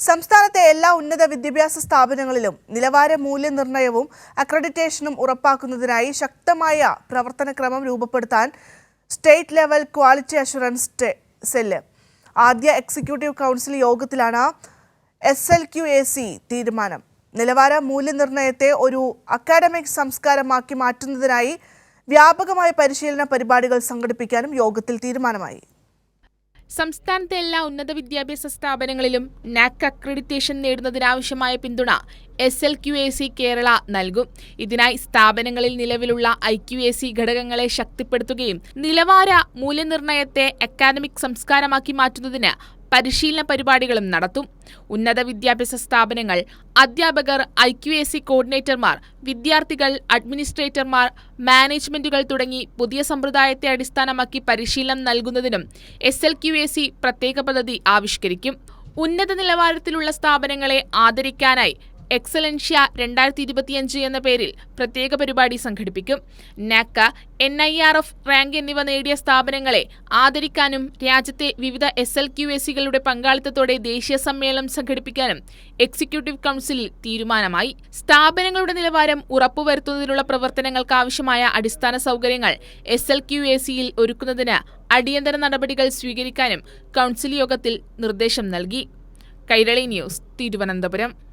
സംസ്ഥാനത്തെ എല്ലാ ഉന്നത വിദ്യാഭ്യാസ സ്ഥാപനങ്ങളിലും നിലവാര മൂല്യനിർണയവും അക്രഡിറ്റേഷനും ഉറപ്പാക്കുന്നതിനായി ശക്തമായ പ്രവർത്തനക്രമം രൂപപ്പെടുത്താൻ state level quality assurance cell ആദ്യ എക്സിക്യൂട്ടീവ് കൗൺസിൽ യോഗത്തിലാണ് S L Q A C തീരുമാനം. നിലവാര മൂല്യനിർണയത്തെ ഒരു അക്കാഡമിക് സംസ്കാരമാക്കി മാറ്റുന്നതിനായി വ്യാപകമായ പരിശീലന പരിപാടികൾ സംഘടിപ്പിക്കാനും യോഗത്തിൽ തീരുമാനമായി. സംസ്ഥാനത്തെ എല്ലാ ഉന്നത വിദ്യാഭ്യാസ സ്ഥാപനങ്ങളിലും നാക് അക്രഡിറ്റേഷൻ നേടുന്നതിനാവശ്യമായ പിന്തുണ S L Q A C Kerala നൽകും. ഇതിനായി സ്ഥാപനങ്ങളിൽ നിലവിലുള്ള ഐ ക്യു എ സി ഘടകങ്ങളെ ശക്തിപ്പെടുത്തുകയും നിലവാര മൂല്യനിർണയത്തെ അക്കാദമിക് സംസ്കാരമാക്കി മാറ്റുന്നതിന് പരിശീലന പരിപാടികളും നടത്തും. ഉന്നത വിദ്യാഭ്യാസ സ്ഥാപനങ്ങൾ അധ്യാപകർ ഐ ക്യു എ സി കോർഡിനേറ്റർമാർ വിദ്യാർത്ഥികൾ അഡ്മിനിസ്ട്രേറ്റർമാർ മാനേജ്മെന്റുകൾ തുടങ്ങി പുതിയ സമ്പ്രദായത്തെ അടിസ്ഥാനമാക്കി പരിശീലനം നൽകുന്നതിനും S L Q A C പ്രത്യേക പദ്ധതി ആവിഷ്കരിക്കും. ഉന്നത നിലവാരത്തിലുള്ള സ്ഥാപനങ്ങളെ ആദരിക്കാനായി എക്സലൻഷ്യ രണ്ടായിരത്തി ഇരുപത്തിയഞ്ച് എന്ന പേരിൽ പ്രത്യേക പരിപാടി സംഘടിപ്പിക്കും. NAAC N I R F rank എന്നിവ നേടിയ സ്ഥാപനങ്ങളെ ആദരിക്കാനും രാജ്യത്തെ വിവിധ എസ് എൽ ക്യു എസ് സികളുടെ പങ്കാളിത്തത്തോടെ ദേശീയ സമ്മേളനം സംഘടിപ്പിക്കാനും എക്സിക്യൂട്ടീവ് കൗൺസിലിൽ തീരുമാനമായി. സ്ഥാപനങ്ങളുടെ നിലവാരം ഉറപ്പുവരുത്തുന്നതിനുള്ള പ്രവർത്തനങ്ങൾക്ക് ആവശ്യമായ അടിസ്ഥാന സൗകര്യങ്ങൾ എസ് എൽ ക്യു എ സിയിൽ ഒരുക്കുന്നതിന് അടിയന്തര നടപടികൾ സ്വീകരിക്കാനും കൗൺസിൽ യോഗത്തിൽ നിർദ്ദേശം നൽകി. കൈരളി ന്യൂസ് തിരുവനന്തപുരം.